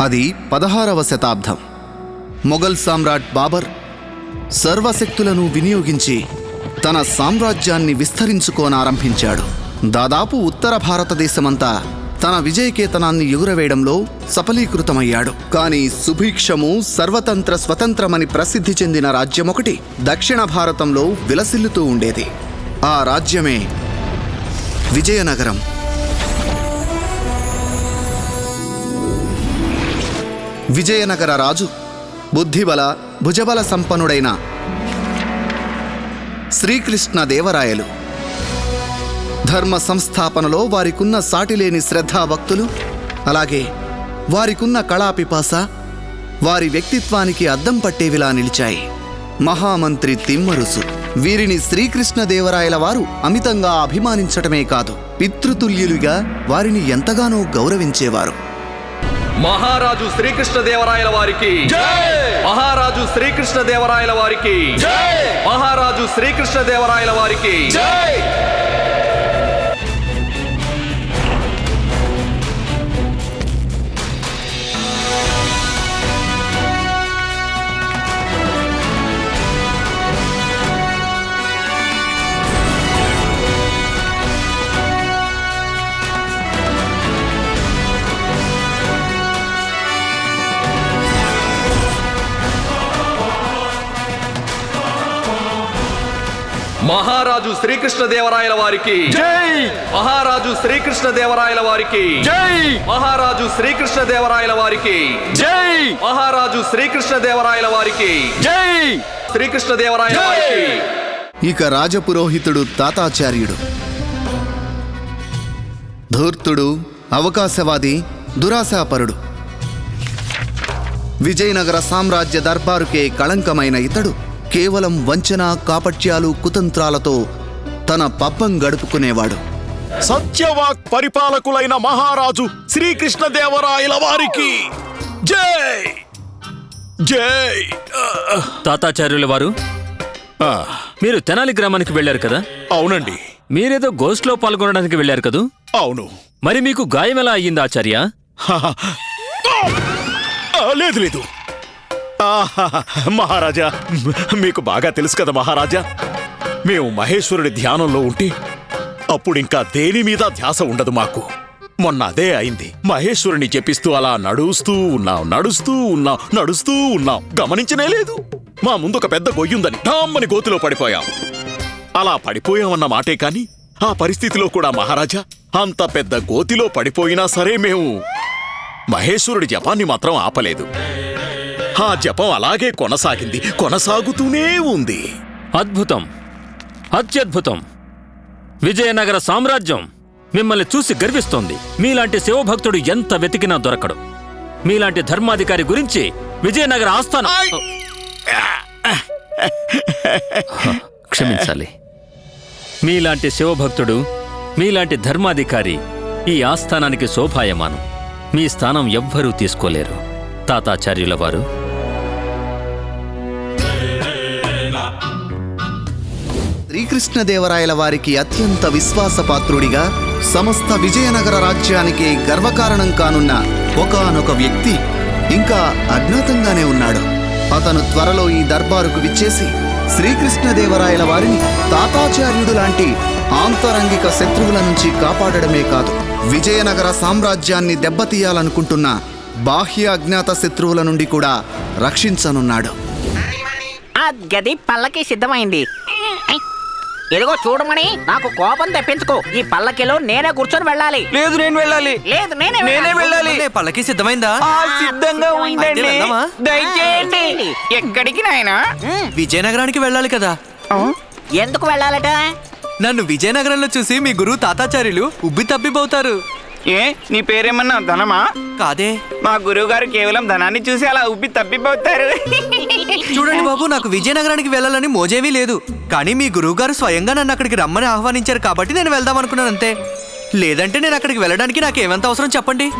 అది పదహారవ శతాబ్దం. మొఘల్ సామ్రాట్ బాబర్ సర్వశక్తులను వినియోగించి తన సామ్రాజ్యాన్ని విస్తరించుకోనారంభించాడు. దాదాపు ఉత్తర భారతదేశమంతా తన విజయకేతనాన్ని ఎగురవేయడంలో సఫలీకృతమయ్యాడు. కానీ సుభిక్షము సర్వతంత్ర స్వతంత్రమని ప్రసిద్ధి చెందిన రాజ్యమొకటి దక్షిణ భారతంలో విలసిల్లుతూ ఉండేది. ఆ రాజ్యమే విజయనగరం. విజయనగర రాజు బుద్ధిబల భుజబల సంపన్నుడైన శ్రీకృష్ణ దేవరాయలు. ధర్మ సంస్థాపనలో వారికున్న సాటిలేని శ్రద్ధాభక్తులు అలాగే వారికున్న కళాపిపాస వారి వ్యక్తిత్వానికి అద్దం పట్టేవిలా నిలిచాయి. మహామంత్రి తిమ్మరుసు. వీరిని శ్రీకృష్ణదేవరాయల వారు అమితంగా అభిమానించటమే కాదు పితృతుల్యులుగా వారిని ఎంతగానో గౌరవించేవారు. మహారాజు శ్రీకృష్ణదేవరాయల వారికి. మహారాజు శ్రీకృష్ణదేవరాయల వారికి. మహారాజు శ్రీకృష్ణదేవరాయల వారికి. మహారాజు శ్రీకృష్ణదేవరాయల వారికి. మహారాజు శ్రీకృష్ణదేవరాయల వారికి. మహారాజు శ్రీకృష్ణదేవరాయల వారికి. మహారాజు శ్రీకృష్ణదేవరాయల వారికి. శ్రీకృష్ణదేవరాయల వారికి. ఇక రాజపురోహితుడు తాతాచార్యుడు. ధూర్తుడు అవకాశవాది దురాశాపరుడు. విజయనగర సామ్రాజ్య దర్బారుకే కళంకమైన ఇతడు. కేవలం వంచన కాపట్యాలు కుతంత్రాలతో తన పబ్బం గడుపుకునేవాడు. సత్యవాక్ పరిపాలకులైన మహారాజు శ్రీకృష్ణదేవరాయల వారికి. జై! జై! తాతాచార్యుల వారు మీరు తెనాలి గ్రామానికి వెళ్ళారు కదా? అవునండి. మీరేదో గోష్ట్లో పాల్గొనడానికి వెళ్ళారు కదూ? అవును. మరి మీకు గాయం ఎలా అయ్యింది ఆచార్య? లేదు లేదు. మహారాజా మీకు బాగా తెలుసు కదా మహారాజా. మేము మహేశ్వరుడి ధ్యానంలో ఉంటే అప్పుడింకా దేని మీద ధ్యాస ఉండదు మాకు. మొన్న అదే అయింది. మహేశ్వరుని చెప్పిస్తూ అలా నడుస్తూ ఉన్నాం నడుస్తూ ఉన్నాం నడుస్తూ ఉన్నాం. గమనించనే లేదు. మా ముందు ఒక పెద్ద గొయ్యుందని ఢామ్మని గోతిలో పడిపోయాం. అలా పడిపోయామన్న మాటే కాని ఆ పరిస్థితిలో కూడా మహారాజా అంత పెద్ద గోతిలో పడిపోయినా సరే మేము మహేశ్వరుడి జపాన్ని మాత్రం ఆపలేదు. ఆ జపం అలాగే కొనసాగింది. కొనసాగుతూనే ఉంది. అద్భుతం. అత్యద్భుతం. విజయనగర సామ్రాజ్యం మిమ్మల్ని చూసి గర్విస్తోంది. మీలాంటి శివభక్తుడు ఎంత వెతికినా దొరకడు. మీలాంటి ధర్మాధికారి గురించి విజయనగర ఆస్థానం క్షమించాలి. మీలాంటి శివభక్తుడు మీలాంటి ధర్మాధికారి ఈ ఆస్థానానికి శోభాయమానం. మీ స్థానం ఎవ్వరూ తీసుకోలేరు. తాతాచార్యుల వారు శ్రీకృష్ణదేవరాయల వారికి అత్యంత విశ్వాసపాత్రుడిగా సమస్త విజయనగర రాజ్యానికి గర్వకారణం కానున్న ఒకానొక వ్యక్తి ఇంకా అజ్ఞాతంగానే ఉన్నాడు. అతను త్వరలో ఈ దర్బారుకు విచ్చేసి శ్రీకృష్ణదేవరాయల వారిని తాతాచార్యుడు లాంటి ఆంతరంగిక శత్రువుల నుంచి కాపాడడమే కాదు విజయనగర సామ్రాజ్యాన్ని దెబ్బతీయాలనుకుంటున్న బాహ్య అజ్ఞాత శత్రువుల నుండి కూడా రక్షించనున్నాడు. గది పల్లకి సిద్ధమైంది. ఇదిగో చూడమని నాకు కోపం తెప్పించుకో. ఈ పల్లకిలో నేనే కూర్చొని వెళ్ళాలి. లేదు నేను వెళ్ళాలి. లేదు నేనే నేనే వెళ్ళాలి. పల్లకి సిద్ధమైందా? ఆ, సిద్ధంగా ఉండండి? దయచేయండి. ఎక్కడికి నాయనా? విజయనగరానికి వెళ్ళాలి కదా. ఎందుకు వెళ్ళాలట? నన్ను విజయనగరంలో చూసి మీ గురువు తాతాచార్యులు ఉబ్బి తప్పిపోతారు ఏ నీ పేరేమన్నా ధనమా? కాదే. మా గురువు గారు కేవలం ధనాన్ని చూసి అలా ఉబ్బి తప్పిపోతారు చూడండి బాబు నాకు విజయనగరానికి వెళ్ళాలని మోజేమీ లేదు. కానీ మీ గురువు గారు స్వయంగా నన్ను అక్కడికి రమ్మని ఆహ్వానించారు కాబట్టి నేను వెళ్దాం అనుకున్నాను అంతే. లేదంటే నేను అక్కడికి వెళ్ళడానికి నాకు ఏమంత అవసరం చెప్పండి?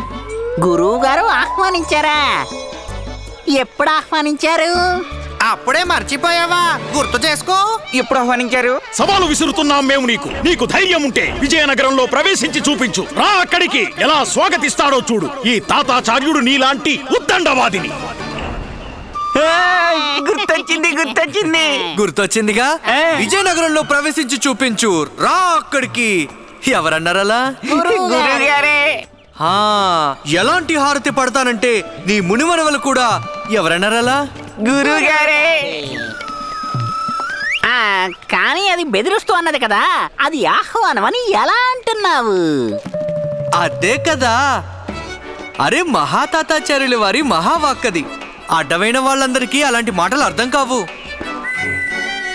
గురువు గారు ఆహ్వానించారా? ఎప్పుడు ఆహ్వానించారు? అప్పుడే మర్చిపోయావా? గుర్తు చేసుకో. ఎప్పుడు ఆహ్వానించారు? సవాలు విసురుతున్నాం మేము నీకు. నీకు ధైర్యం ఉంటే విజయనగరంలో ప్రవేశించి చూపించు. రా అక్కడికి. ఎలా స్వాగతిస్తాడో చూడు. ఈ తాతాచార్యుడు నీలాంటి ఉద్దండవాదిని గుర్తొచ్చింది గుర్తొచ్చింది. గుర్తొచ్చిందిగా. విజయనగరంలో ప్రవేశించి చూపించు. రా అక్కడికి. ఎవరన్నారలా? గురువు గారే ఆ, ఎలాంటి హారతి పడతానంటే నీ మునివనవలు కూడా ఎవరన్నారలా? గురువు గారే ఆ, కానీ అది బెదిరిస్తూ అన్నది కదా. అది ఆహ్వానం అని ఎలా అంటున్నావు? అదే కదా. అరే మహాతాతాచార్యుల వారి మహావాక్కది. అడ్డమైన వాళ్ళందరికీ అలాంటి మాటలు అర్థం కావు.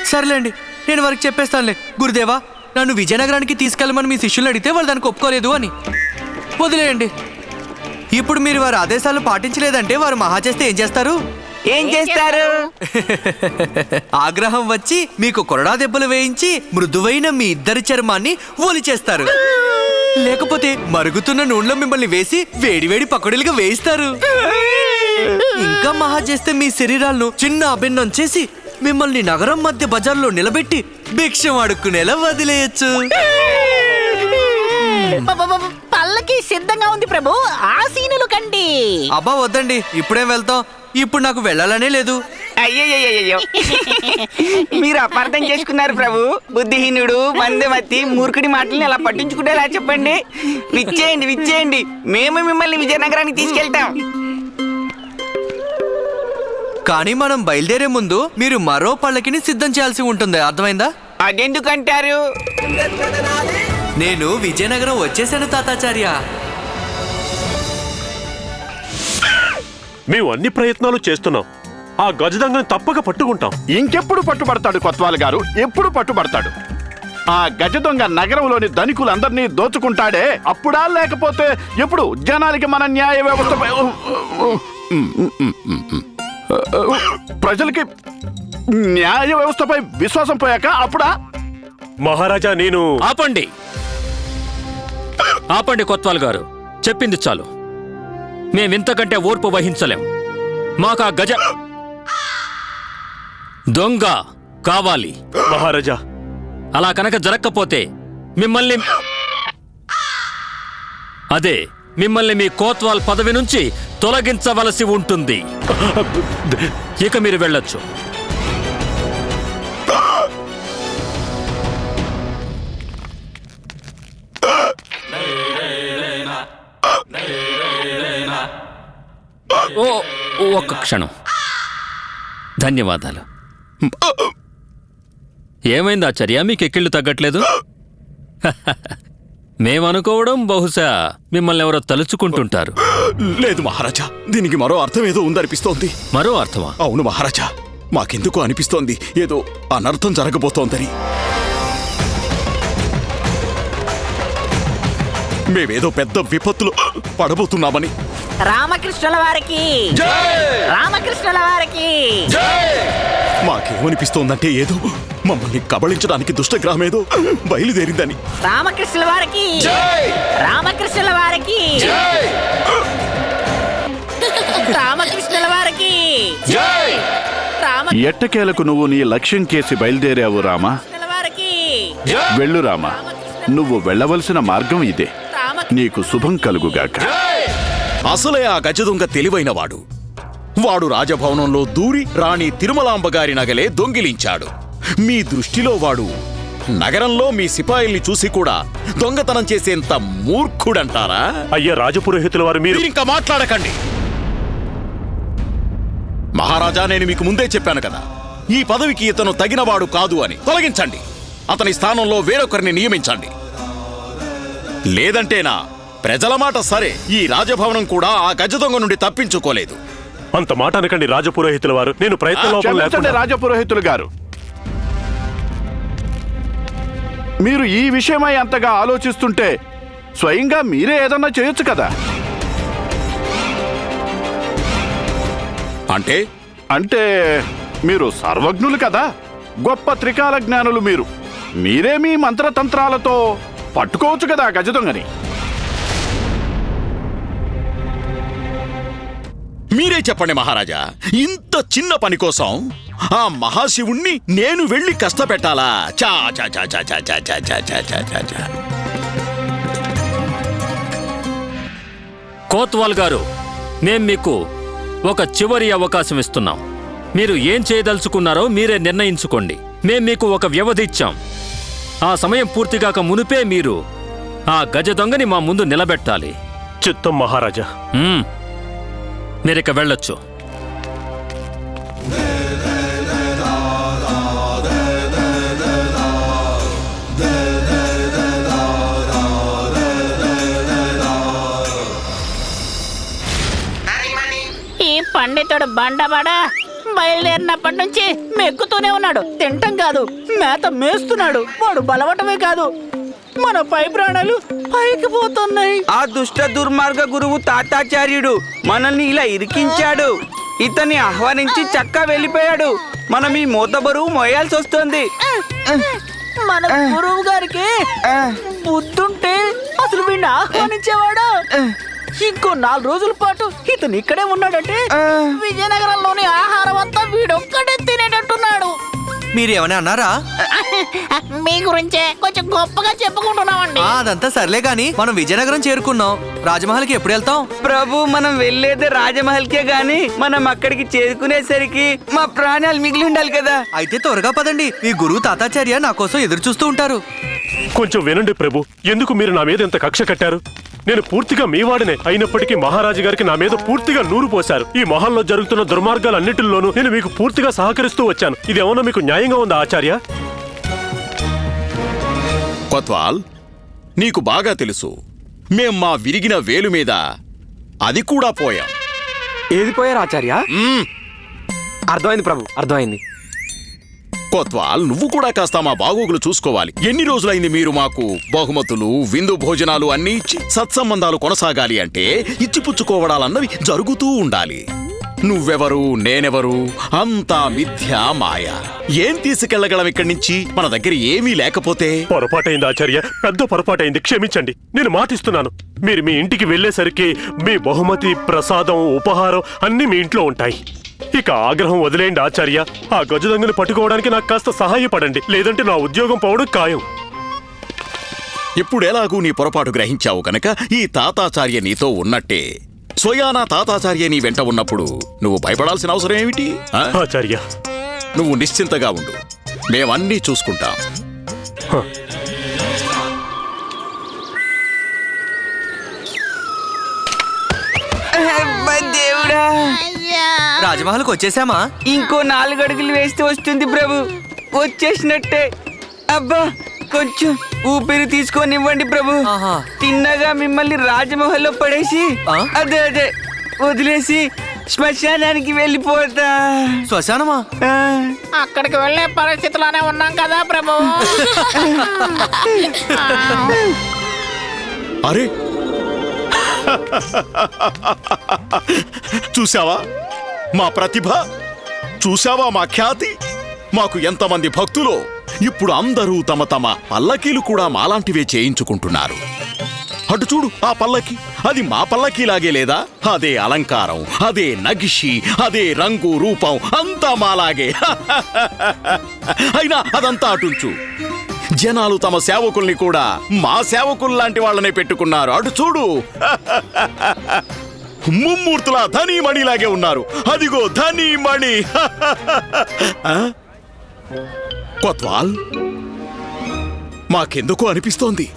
సర్లేండి నేను వారికి చెప్పేస్తానులే. గురుదేవా నన్ను విజయనగరానికి తీసుకెళ్ళమని మీ శిష్యులు అడిగితే వాళ్ళు దానికి ఒప్పుకోలేదు అని. వదిలేయండి. ఇప్పుడు మీరు వారి ఆదేశాలు పాటించలేదంటే వారు మహా చేస్తే ఏం చేస్తారు? ఏం చేస్తారు? ఆగ్రహం వచ్చి మీకు కొరడా దెబ్బలు వేయించి మృదువైన మీ ఇద్దరి చర్మాన్ని ఒలిచేస్తారు లేకపోతే మరుగుతున్న నూనెలో మిమ్మల్ని వేసి వేడివేడి పకోడీలుగా వేయిస్తారు. ఇంకా మహా చేస్తే మీ శరీరాలను చిన్న అభిన్నం చేసి మిమ్మల్ని నగరం మధ్య బజార్లో నిలబెట్టి భిక్షం అడుక్కునేలా వదిలేయచ్చు. పల్లకి సిద్ధంగా ఉంది ప్రభు. ఆసీనులు కండి. అబ్బా వద్దండి. ఇప్పుడే వెళ్తాం. ఇప్పుడు నాకు వెళ్ళాలనే లేదు. అయ్యయ్యో మీరు అపార్థం చేసుకున్నారు ప్రభు. బుద్ధిహీనుడు మందమతి మూర్ఖుడి మాటల్ని అలా పట్టించుకుంటేలా చెప్పండి? విచ్చేయండి విచ్చేయండి. మేము మిమ్మల్ని విజయనగరానికి తీసుకెళ్తాం. కానీ మనం బయలుదేరే ముందు మీరు మరో పళ్ళకిని సిద్ధం చేయాల్సి ఉంటుంది. అర్థమైందా? అదెందుకంటారు? నేను విజయనగరం వచ్చేసాను తాతాచార్య. మేము అన్ని ప్రయత్నాలు చేస్తున్నాం. ఆ గజదంగని తప్పక పట్టుకుంటాం. ఇంకెప్పుడు పట్టుబడతాడు కొత్వాల్ గారు? ఎప్పుడు పట్టుబడతాడు? ఆ గజ దొంగ నగరంలోని ధనికులందరినీ దోచుకుంటాడే? అప్పుడా లేకపోతే ఎప్పుడు? జనాలకి మన న్యాయ వ్యవస్థపై ప్రజలకి న్యాయ వ్యవస్థపై విశ్వాసం పోయాక అప్పుడా? మహారాజా నేను ఆపండి. ఆపండి కొత్వాల్ గారు. చెప్పింది చాలు. మేమింతకంటే ఓర్పు వహించలేం. మాకు ఆ గజ దొంగ కావాలి. మహారాజా. అలా కనుక జరగకపోతే మిమ్మల్ని అదే మిమ్మల్ని మీ కోత్వాల్ పదవి నుంచి తొలగించవలసి ఉంటుంది. ఇక మీరు వెళ్ళొచ్చు. ఓ ఒక్క క్షణం. ధన్యవాదాలు. ఏమైంది ఆచార్య? మీకు ఎక్కిళ్ళు తగ్గట్లేదు? మేమనుకోవడం బహుశా మిమ్మల్ని ఎవరో తలుచుకుంటుంటారు. లేదు మహారాజా దీనికి మరో అర్థం ఏదో ఉందనిపిస్తోంది. మరో అర్థమా? అవును మహారాజా మాకెందుకు అనిపిస్తోంది. ఏదో అనర్థం జరగబోతోందని. మేమేదో పెద్ద విపత్తులు పడబోతున్నామని. రామకృష్ణుల వారికి. రామకృష్ణుల వారికి. మాకేమనిపిస్తోందంటే ఏదో మమ్మల్ని కబళించడానికి దుష్టగ్రహం ఏదో బయలుదేరిందని. రామకృష్ణుల వారికి. రామకృష్ణుల వారికి. రామకృష్ణుల వారికి. ఎట్టకేలకు నువ్వు నీ లక్ష్యం కేసి బయలుదేరావు రామా? వారికి. వెళ్ళు రామా. నువ్వు వెళ్ళవలసిన మార్గం ఇదే. రామ నీకు శుభం కలుగుగాక. అసలే ఆ గజదొంగ తెలివైనవాడు. వాడు రాజభవనంలో దూరి రాణి తిరుమలాంబ గారి నగలే దొంగిలించాడు. మీ దృష్టిలో వాడు నగరంలో మీ సిపాయిల్ని చూసి కూడా దొంగతనం చేసేంత మూర్ఖుడంటారా? అయ్యా రాజపురోహితుల వారు మీరు ఇంకా మాట్లాడకండి. మహారాజా నేను మీకు ముందే చెప్పాను కదా. ఈ పదవికి ఇతను తగినవాడు కాదు అని. తొలగించండి. అతని స్థానంలో వేరొకరిని నియమించండి. లేదంటేనా ప్రజల మాట సరే. ఈ రాజభవనం కూడా ఆ గజదొంగ నుండి తప్పించుకోలేదు. అంత మాట అనకండి రాజపురోహితుల వారు. నేను ప్రయత్న లోపం క్షమించండి లేకుండా రాజపురోహితులు గారు. మీరు ఈ విషయమై అంతగా ఆలోచిస్తుంటే స్వయంగా మీరే ఏదన్నా చేయొచ్చు కదా? అంటే? అంటే మీరు సర్వజ్ఞులు కదా? గొప్ప త్రికాల జ్ఞానులు మీరు. మీరే మీ మంత్రతంత్రాలతో పట్టుకోవచ్చు కదా గజదొంగని మీరే చెప్పండి మహారాజా ఇంత చిన్న పని కోసం ఆ మహాశివుణ్ణి నేను వెళ్ళి కష్టపెట్టాలా చా చా చా చా చా చా చా చా చా చా చా చా కోత్వాల్ గారు మేం మీకు ఒక చివరి అవకాశం ఇస్తున్నాం మీరు ఏం చేయదలుచుకున్నారో మీరే నిర్ణయించుకోండి మేం మీకు ఒక వ్యవధి ఇచ్చాం ఆ సమయం పూర్తిగాక మునిపే మీరు ఆ గజ దొంగని మా ముందు నిలబెట్టాలి చిత్తం మహారాజా. మీరిక వెళ్ళొచ్చు. ఈ పండితుడు బండబడ? బయలుదేరినప్పటి నుంచి మెక్కుతూనే ఉన్నాడు. తింటం కాదు మేత మేస్తున్నాడు. వాడు బలవటమే కాదు. మన పై ప్రాణాలు పైకి పోతున్నాయి. ఆ దుష్ట దుర్మార్గ గురువు తాతాచార్యుడు మనల్ని ఇలా ఇరికించాడు. ఇతన్ని ఆహ్వానించి చక్కా వెళ్ళిపోయాడు. మనం ఈ మూత బరువు మోయాల్సి వస్తుంది. మన గురువు గారికి బుద్ధుంటే అసలు వీడిని ఆహ్వానించేవాడు? ఇంకో నాలుగు రోజుల పాటు ఇతను ఇక్కడే ఉన్నాడంటే విజయనగరంలోని ఆహారం అంతా వీడొక్కడే తినేటట్టున్నాడు. మీరు ఏమైనా అన్నారా? మీ గురించే కొంచెం గొప్పగా చెప్పుకుంటున్నామండి. ఆ, అదంతా సర్లే గాని మనం విజయనగరం చేరుకున్నాం. రాజమహల్కి ఎప్పుడు వెళ్తాం? ప్రభు మనం వెళ్ళేది రాజమహల్కే గాని మనం అక్కడికి చేరుకునేసరికి మా ప్రాణాలు మిగిలి ఉండాలి కదా. అయితే త్వరగా పదండి. ఈ గురువు తాతాచార్య నా కోసం ఎదురు చూస్తూ ఉంటారు. కొంచెం వినండి ప్రభు. ఎందుకు మీరు నా మీద ఇంత కక్ష కట్టారు? నేను పూర్తిగా మీ వాడినే. అయినప్పటికీ మహారాజు గారికి నా మీద పూర్తిగా నూరు పోశారు. ఈ మహల్లో జరుగుతున్న దుర్మార్గాలన్నిటిలోనూ నేను మీకు పూర్తిగా సహకరిస్తూ వచ్చాను. ఇది ఏమన్నా మీకు న్యాయంగా ఉందా ఆచార్య? కొత్వాల్ నీకు బాగా తెలుసు. మేం మా విరిగిన వేలు మీద అది కూడా పోయాం. ఏది పోయారు ఆచార్య? మ్మ్. అర్థమైంది ప్రభు. అర్థమైంది. కొత్వాల్ నువ్వు కూడా కాస్త మా బాగోగులు చూసుకోవాలి. ఎన్ని రోజులైంది మీరు మాకు? బహుమతులు విందు భోజనాలు అన్ని ఇచ్చి సత్సంబంధాలు కొనసాగాలి అంటే ఇచ్చిపుచ్చుకోవడాలన్నవి జరుగుతూ ఉండాలి. నువ్వెవరు? నేనెవరు? అంతా మిథ్యా మాయ. ఏం తీసుకెళ్ళగలం ఇక్కడి నుంచి? మన దగ్గర ఏమీ లేకపోతే? పొరపాటైంది ఆచార్య పెద్ద పొరపాటైంది. క్షమించండి నేను మాటిస్తున్నాను. మీరు మీ ఇంటికి వెళ్ళేసరికి మీ బహుమతి ప్రసాదం ఉపహారం అన్ని మీ ఇంట్లో ఉంటాయి. ఇక ఆగ్రహం వదిలేయండి ఆచార్య. ఆ గజదొంగని పట్టుకోవడానికి నాకు కాస్త సహాయపడండి. లేదంటే నా ఉద్యోగం పోవడం ఖాయం. ఇప్పుడెలాగూ నీ పొరపాటు గ్రహించావు కనుక ఈ తాతాచార్య నీతో ఉన్నట్టే. స్వయానా తాతాచార్య నీ వెంట ఉన్నప్పుడు నువ్వు భయపడాల్సిన అవసరం ఏమిటి? ఆ? ఆచార్య. నువ్వు నిశ్చింతగా ఉండు. మేమన్నీ చూసుకుంటాం. రాజమహల్కి వచ్చేసామా? ఇంకో నాలుగు అడుగులు వేస్తే వస్తుంది ప్రభు. వచ్చేసినట్టే. అబ్బా కొంచెం ఊపిరి తీసుకొని ఇవ్వండి ప్రభు. ఆహా. తిన్నగా మిమ్మల్ని రాజమహల్లో పడేసి ఆ? అదే అదే వదిలేసి శ్మశానానికి వెళ్ళిపోతా. శ్మశానమా. అక్కడికి వెళ్ళే పరిస్థితిలోనే ఉన్నాం కదా ప్రభు. అరే చూసావా మా ప్రతిభ? చూసావా మా ఖ్యాతి? మాకు ఎంతమంది భక్తులు? ఇప్పుడు అందరూ తమ తమ పల్లకీలు కూడా మాలాంటివే చేయించుకుంటున్నారు. అటు చూడు ఆ పల్లకి. అది మా పల్లకీలాగే లేదా? అదే అలంకారం అదే నగిషి అదే రంగు రూపం అంతా మాలాగే. అయినా అదంతా అటుంచు. జనాలు తమ సేవకుల్ని కూడా మా సేవకుల్లాంటి వాళ్ళనే పెట్టుకున్నారు. అటు చూడు. ముమ్మూర్తుల ధనీమణిలాగే ఉన్నారు. అదిగో ధనీమణి. ఆ? కొత్వాల్ మాకెందుకో అనిపిస్తోంది.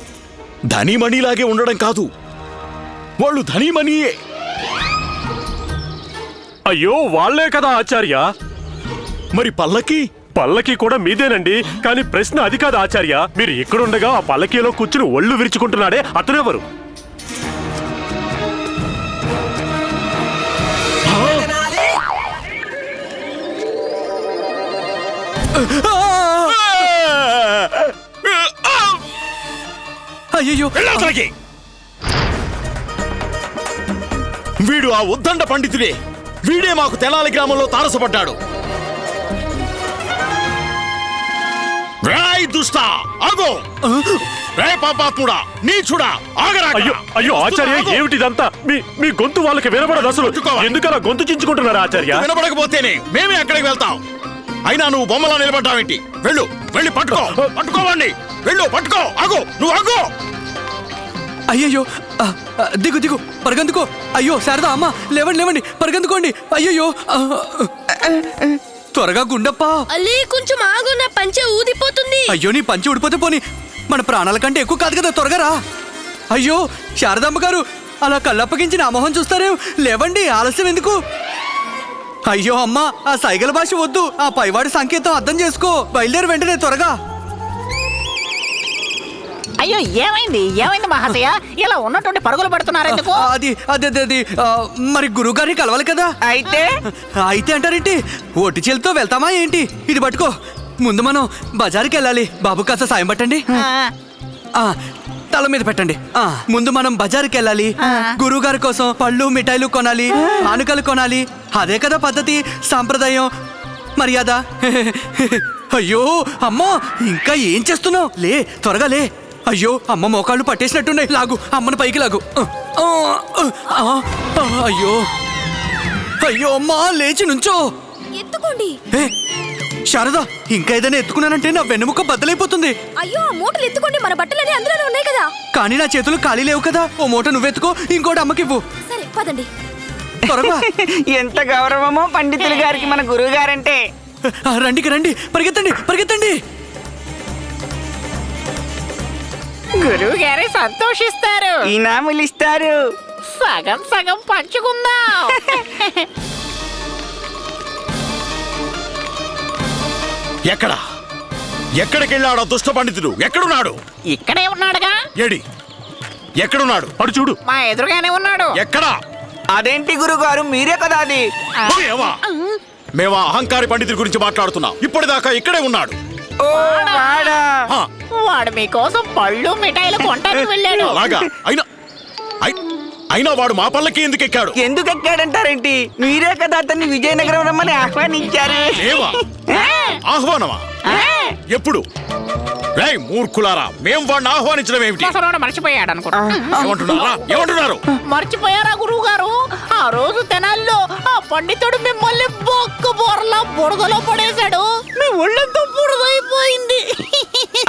ధనీమణిలాగే ఉండడం కాదు. వాళ్ళు ధనీమణియే. అయ్యో వాళ్ళే కదా ఆచార్య. మరి పల్లకి పల్లకి కూడా మీదేనండి. కానీ ప్రశ్న అది కాదు ఆచార్య. మీరు ఇక్కడుండగా ఆ పల్లకీలో కూర్చుని ఒళ్ళు విరుచుకుంటున్నాడే అతనెవరు? అయ్యో! వీడు ఆ ఉద్దండ పండితుడే. వీడే మాకు తెనాలి గ్రామంలో తారసపడ్డాడు. రాయ్ దుష్ట అగో రే పాపాత్ముడా నీచుడా ఆగరా అయ్యో అయ్యో ఆచార్య ఏమిటిదంతా? మీ మీ గొంతు వాళ్ళకి వినబడదు అసలు. ఎందుకలా గొంతు చించుకుంటున్నారు ఆచార్య? వినపడకపోతేనే మేమే అక్కడికి వెళ్తాం. అయినా నువ్వు బొమ్మలా నిలబడ్డావేంటి? వెళ్ళు వెళ్ళి పట్టుకో పట్టుకోవండి వెళ్ళు పట్టుకో ఆగు నువ్వు ఆగు. అయ్యయ్యో దిగు దిగు పరిగెందుకో. అయ్యో శారదా అమ్మ లేవండి లేవండి పరిగెందుకోండి. అయ్యయ్యో త్వరగా గుండప్ప. అలీ కొంచెం ఆగు నా పంచె ఊదిపోతుంది. అయ్యో నీ పంచి ఉడిపోతే పోని. మన ప్రాణాల కంటే ఎక్కువ కాదు కదా త్వరగా రా. అయ్యో శారదమ్మ గారు అలా కళ్ళప్పగించి నా మొహం చూస్తారే? లేవండి ఆలస్యం ఎందుకు? అయ్యో అమ్మ ఆ సైగల భాష వద్దు. ఆ పైవాడి సంకేతం అర్థం చేసుకో. బయలుదేరి వెంటనే త్వరగా. అయ్యో ఏమైంది? ఏమైంది మహాశయ? ఇలా ఉన్నటువంటి పరుగులు పెడుతున్నారు ఎందుకు అది అది అది అది ఆ, మరి గురువు గారిని కలవాలి కదా? అయితే? అయితే అంటారేంటి? ఒట్టి చేలతో వెళ్తామా ఏంటి? ఇది పట్టుకో. ముందు మనం బజార్కి వెళ్ళాలి. బాబు కాస్త సాయం పట్టండి. ఆ, ఆ తల మీద పెట్టండి. ఆ ముందు మనం బజార్కి వెళ్ళాలి. గురువు గారి కోసం పళ్ళు మిఠాయిలు కొనాలి. ఆనుకలు కొనాలి. అదే కదా పద్ధతి. సాంప్రదాయం. మర్యాద. అయ్యో అమ్మో ఇంకా ఏం చేస్తున్నావు? లే త్వరగా లే. అయ్యో అమ్మ మోకాళ్ళు పట్టేసినట్టున్నాయి. లాగు అమ్మని పైకి లాగు. అయ్యో. అయ్యో అమ్మా లేచి నుంచో. ఎత్తుకోండి. శారదా ఇంకా ఏదైనా ఎత్తుకున్నానంటే నా వెన్నెముక బద్దలైపోతుంది. అయ్యో ఆ మూటలు ఎత్తుకోండి. మన బట్టలన్నీ అందులోనే ఉన్నాయి కదా. కానీ నా చేతులు ఖాళీ లేవు కదా. ఓ మూట నువ్వెత్తుకో ఇంకోటి అమ్మకివ్వు సరే పదండి. త్వరగా. ఎంత గౌరవమో పండితులు గారికి మన గురువు గారంటే రండికి రండి పరిగెత్తండి పరిగెత్తండి. గురువు గారు సంతోషిస్తారు. ఇనాములు ఇస్తారు సగం సగం పంచుకుందాం. ఎక్కడ? ఎక్కడికి వెళ్ళాడో దుష్ట పండితుడు? ఎక్కడున్నాడు? ఇక్కడే ఉన్నాడుగా. ఏడి? ఎక్కడున్నాడు? అడు చూడు. మా ఎదురుగానే ఉన్నాడు. ఎక్కడా? అదేంటి గురుగారు? మీరే కదా అది? మేము ఆ. అహంకారి పండితుడి గురించి మాట్లాడుతున్నాం. ఇప్పటిదాకా ఇక్కడే ఉన్నాడు. ఓ వాడు మీకోసం పళ్ళు మిఠాయిలు కొంటానికి వెళ్ళాడు. అలాగా? అయినా అయి- అయినా వాడు మా పల్లకి ఎందుకు ఎక్కాడు? ఎందుకు ఎక్కాడంటారేంటి మీరే కదా అతన్ని విజయనగరం రమ్మని ఆహ్వానించారు. ఏవా? ఆహ్వానమా? ఎప్పుడు? రేయ్ మూర్ఖులారా మేం వాడిని ఆహ్వానించడం ఏమిటి? మర్చిపోయాడు అనుకుంటా. ఏమంటున్నారా? ఏమంటున్నారు? మర్చిపోయారా గురువు గారు ఆ రోజు తెనాల్లో ఆ పండితుడు మిమ్మల్ని బొక్క బోర్లా బురదలో పడేశాడు. మీ ఒళ్ళంతా బురదైపోయింది.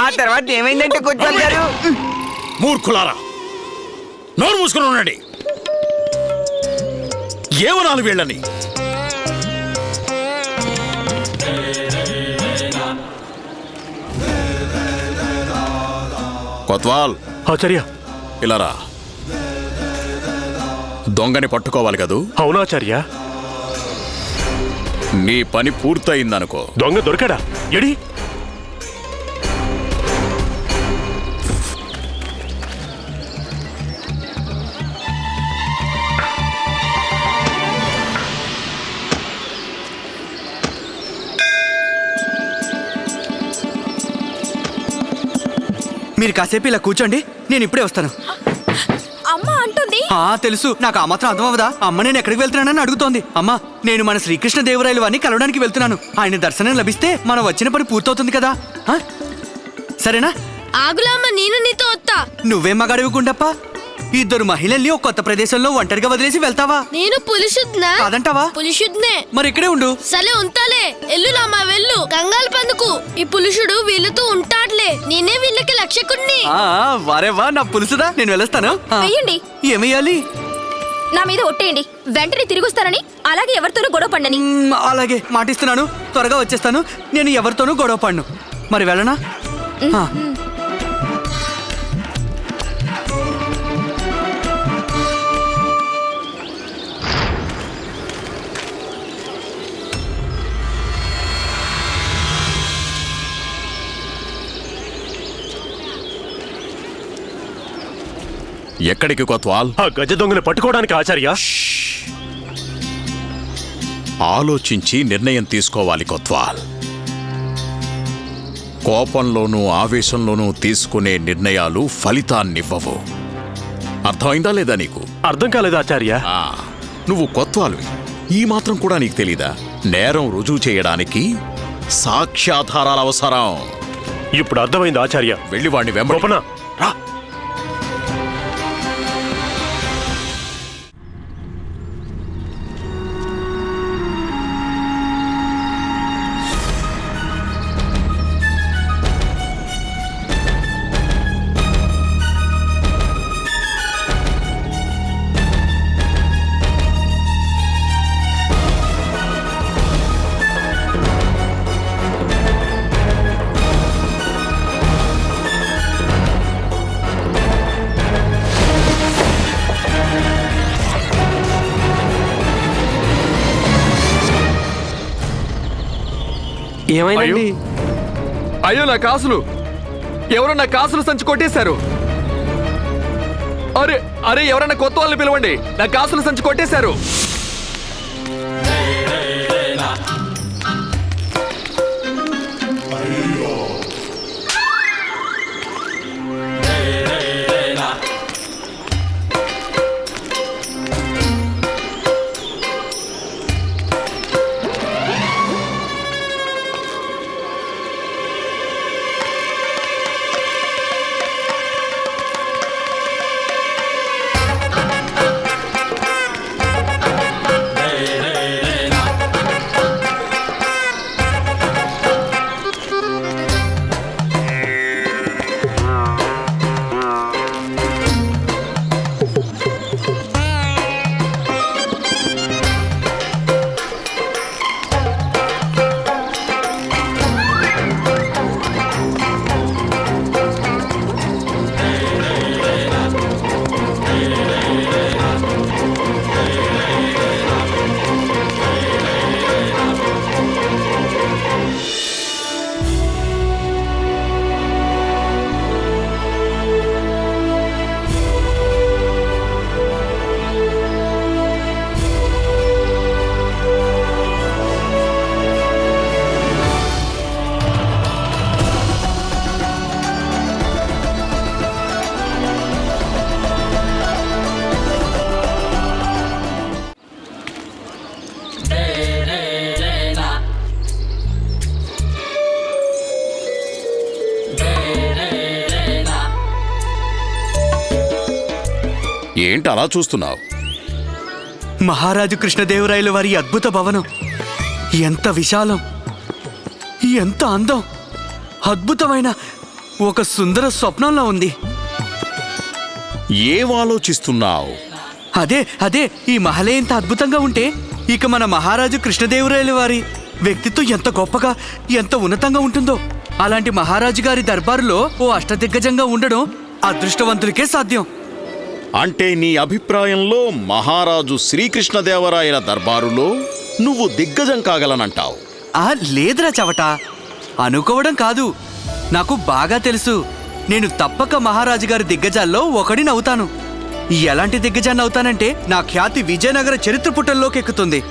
ఆ తర్వాత ఏమైందంటే కొచ్చారు గారు? మూర్ఖులారా నోరు మూసుకుని ఉండండి. ఏమనాలి వీళ్ళని? కొత్వాల్. ఆచార్య ఇలా రా. దొంగని పట్టుకోవాలి కదూ? అవునాచార్య నీ పని పూర్తయిందనుకో. దొంగ దొరికాడా? ఎడి? మీరు కాసేపు ఇలా కూర్చోండి నేను ఇప్పుడే వస్తాను. అమ్మ అంటుంది. ఆ తెలుసు నాకు ఆ మాత్రం అర్థం అవదా అమ్మ నేను ఎక్కడికి వెళ్తున్నానని అడుగుతోంది. అమ్మా నేను మన శ్రీకృష్ణ దేవరాయలు వారిని కలవడానికి వెళ్తున్నాను. ఆయన దర్శనం లభిస్తే మనం వచ్చిన పని పూర్తవుతుంది కదా? సరేనా? ఆగులామ్మ నేను నీతో వస్తా నువ్వేం మగాడివి గుండప్ప ఇద్దరు మహిళల్ని ఒక కొత్త ప్రదేశంలో ఒంటరిగా వదిలేసి వెళ్తావా? నేను పులిశుద్నా? కాదంటావా? పులిశుద్నే. మరి ఇక్కడే ఉండు. సరే ఉంటాలే. ఎల్లులామా వెళ్ళు. కంగాలు పందుకు ఈ పులుషుడు వీళ్ళతో ఉంటాడులే. నేనే వీళ్ళకి లక్షకుణ్ణి ఆ, వారే వా నా పులుసుదా? నేను వెళ్ళొస్తాను. ఆ, వెయ్యండి. ఏమెయ్యాలి నా మీద ఒట్టేయండి. వెంటనే తిరిగి వస్తానని అలాగే ఎవరితోనూ గొడవ పడని అలాగే మాటిస్తున్నాను. త్వరగా వచ్చేస్తాను. నేను ఎవరితోనూ గొడవ పడను. మరి వెళ్ళనా? ఆ, ఎక్కడికి కొత్వాల్? ఆ గజ దొంగని పట్టుకోవడానికి ఆచార్య. ఆలోచించి నిర్ణయం తీసుకోవాలి కొత్వాల్. కోపంలోనూ ఆవేశంలోనూ తీసుకునే నిర్ణయాలు ఫలితాన్నివ్వవు. అర్థమైందా లేదా నీకు? అర్థం కాలేదు ఆచార్య? ఆ, నువ్వు కొత్వాల్వి. ఈ మాత్రం కూడా నీకు తెలీదా? నేరం రుజువు చేయడానికి సాక్ష్యాధారాల అవసరం. ఇప్పుడు అర్థమైంది ఆచార్య? వెళ్ళి వాడిని వెంబడి. గోపన ఏమైందండి? అయ్యో నా కాసులు. ఎవరో నా కాసులు సంచి కొట్టేశారు. అరే అరే ఎవరైనా కొత్త వాళ్ళని పిలవండి. నా కాసులు సంచి కొట్టేశారు. అలా చూస్తున్నావు? మహారాజు కృష్ణదేవరాయల వారి అద్భుత భవనం. ఎంత విశాలం ఎంత అందం. అద్భుతమైన ఒక సుందర స్వప్నంలో ఉంది. ఏం ఆలోచిస్తున్నావు అదే అదే ఈ మహలే ఇంత అద్భుతంగా ఉంటే ఇక మన మహారాజు కృష్ణదేవరాయల వారి వ్యక్తిత్వం ఎంత గొప్పగా ఎంత ఉన్నతంగా ఉంటుందో. అలాంటి మహారాజు గారి దర్బారులో ఓ అష్టదిగ్గజంగా ఉండడం అదృష్టవంతులకే సాధ్యం. అంటే నీ అభిప్రాయంలో మహారాజు శ్రీకృష్ణదేవరాయల దర్బారులో నువ్వు దిగ్గజం కాగలనంటావు. ఆ లేదురా చవట. అనుకోవడం కాదు. నాకు బాగా తెలుసు. నేను తప్పక మహారాజు గారి దిగ్గజాల్లో ఒకడిని అవుతాను. ఎలాంటి దిగ్గజాన్ని అవుతానంటే నా ఖ్యాతి విజయనగర చరిత్ర పుటల్లోకి ఎక్కుతుంది.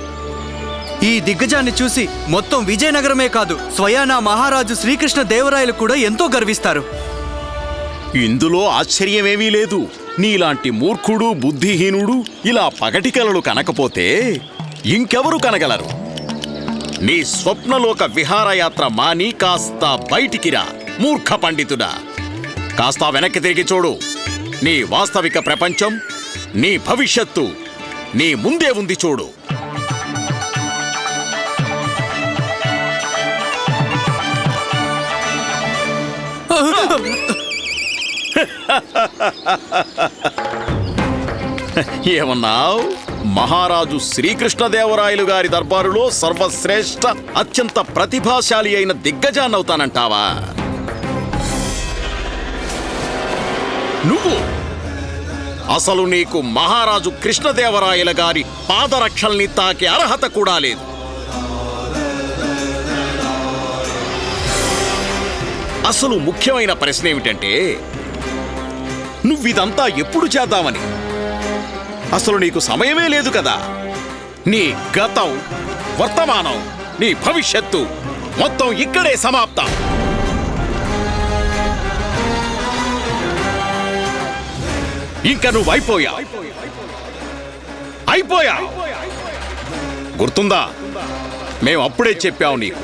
ఈ దిగ్గజాన్ని చూసి మొత్తం విజయనగరమే కాదు స్వయానా మహారాజు శ్రీకృష్ణ దేవరాయలు కూడా ఎంతో గర్విస్తారు. ఇందులో ఆశ్చర్యమేమీ లేదు. నీలాంటి మూర్ఖుడు బుద్ధిహీనుడు ఇలా పగటి కలలు కనకపోతే ఇంకెవరు కనగలరు? నీ స్వప్నలోక విహారయాత్ర మాని కాస్త బయటికిరా మూర్ఖ పండితుడా. కాస్త వెనక్కి తిరిగి చూడు. నీ వాస్తవిక ప్రపంచం నీ భవిష్యత్తు నీ ముందే ఉంది చూడు. ఏమన్నావు? మహారాజు శ్రీకృష్ణదేవరాయలు గారి దర్బారులో సర్వశ్రేష్ఠ అత్యంత ప్రతిభాశాలి అయిన దిగ్గజాన్నవుతానంటావా నువ్వు! అసలు నీకు మహారాజు కృష్ణదేవరాయల గారి పాదరక్షల్ని తాకే అర్హత కూడా లేదు. అసలు ముఖ్యమైన ప్రశ్న ఏమిటంటే నువ్విదంతా ఎప్పుడు చేద్దామని? అసలు నీకు సమయమే లేదు కదా. నీ గతం వర్తమానం నీ భవిష్యత్తు మొత్తం ఇక్కడే సమాప్తం. ఇంకా నువ్వు అయిపోయా? అయిపోయా గుర్తుందా? మేము అప్పుడే చెప్పావు నీకు.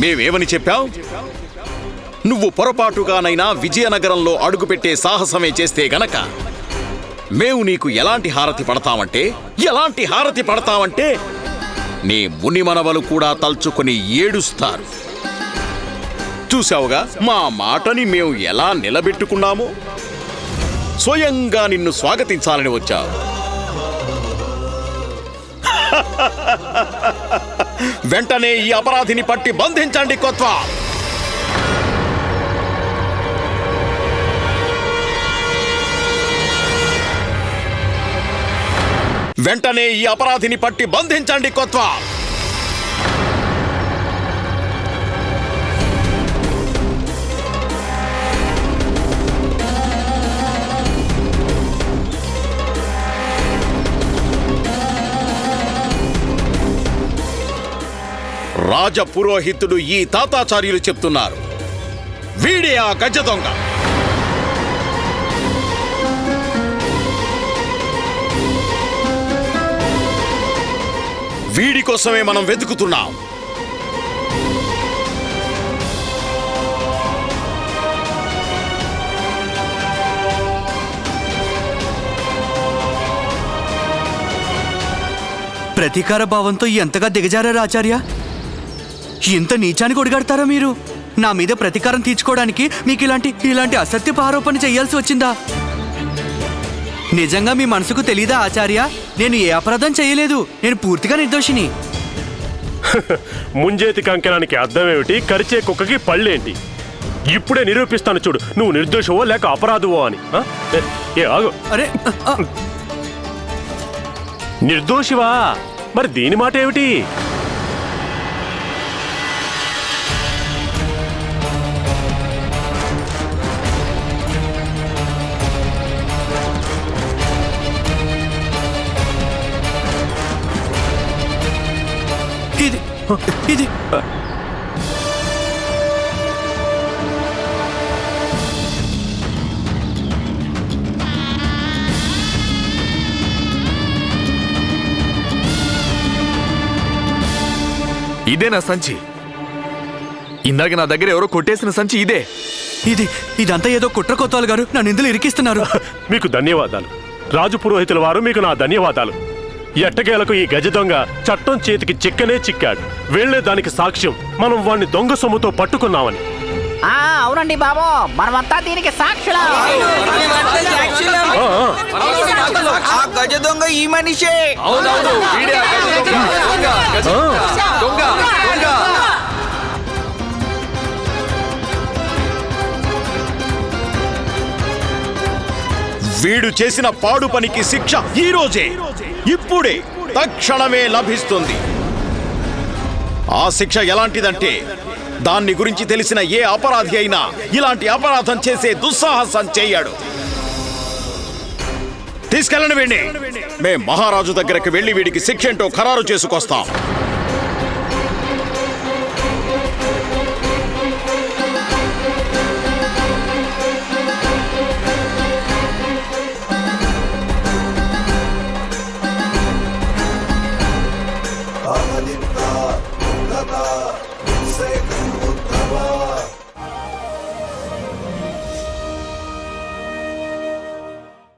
మేమేమని చెప్పావు నువ్వు పొరపాటుగానైనా విజయనగరంలో అడుగుపెట్టే సాహసమే చేస్తే గనక మేము నీకు ఎలాంటి హారతి పడతామంటే ఎలాంటి హారతి పడతామంటే నీ మునిమనవలు కూడా తలుచుకొని ఏడుస్తారు. చూశావుగా మా మాటని మేము ఎలా నిలబెట్టుకున్నామో? స్వయంగా నిన్ను స్వాగతించాలని వచ్చావు. వెంటనే ఈ అపరాధిని పట్టి బంధించండి కొత్వా! వెంటనే ఈ అపరాధిని పట్టి బంధించండి కొత్వ. రాజపురోహితుడు ఈ తాతాచార్యులు చెప్తున్నారు. వీడే ఆ గజ దొంగ. వీడి కోసమే మనం వెతుకుతున్నాం. ప్రతీకార భావంతో ఎంతగా దిగజారారు ఆచార్య? ఇంత నీచానికి ఒడిగడతారా మీరు? నా మీద ప్రతీకారం తీర్చుకోవడానికి మీకు ఇలాంటి ఇలాంటి అసత్యపు ఆరోపణ చేయాల్సి వచ్చిందా? నిజంగా మీ మనసుకు తెలీదా ఆచార్య? నేను ఏ అపరాధం చేయలేదు. నేను పూర్తిగా నిర్దోషిని. ముంజేతి కంకణానికి అర్థమేమిటి? కరిచే కుక్కకి పళ్ళేంటి? ఇప్పుడే నిరూపిస్తాను చూడు. నువ్వు నిర్దోషవో లేక అపరాధవో అని? ఏ, ఆగు. అరే నిర్దోషివా? మరి దీని మాట ఏమిటి ఇది. ఇది నా సంచి? ఇందాక నా దగ్గర ఎవరో కొట్టేసిన సంచి ఇదే. ఇది ఇదంతా ఏదో కుట్ర కొత్తవాళ్ళు గారు. నన్ను ఇందులో ఇరికిస్తున్నారు. మీకు ధన్యవాదాలు. రాజు పురోహితుల వారు మీకు నా ధన్యవాదాలు. ఎట్టకేలకు ఈ గజ దొంగ చట్టం చేతికి చిక్కనే చిక్కాడు. వెళ్ళే దానికి సాక్ష్యం మనం వాణ్ణి దొంగ సొమ్ముతో పట్టుకున్నామని. ఆ అవునండి బాబు. మనమంతా దీనికి సాక్షులం. ఆ, గజ దొంగ ఈ మనిషే. వీడు చేసిన పాడు పనికి శిక్ష ఈ రోజే. ఇప్పుడే తక్షణమే లభిస్తుంది. ఆ శిక్ష ఎలాంటిదంటే దాన్ని గురించి తెలిసిన ఏ అపరాధి అయినా ఇలాంటి అపరాధం చేసే దుస్సాహసం చేయాడు. తీసుకెళ్ళండి వీడిని మేం మహారాజు దగ్గరకు వెళ్ళి వీడికి శిక్ష ఏంటో ఖరారు చేసుకొస్తాం.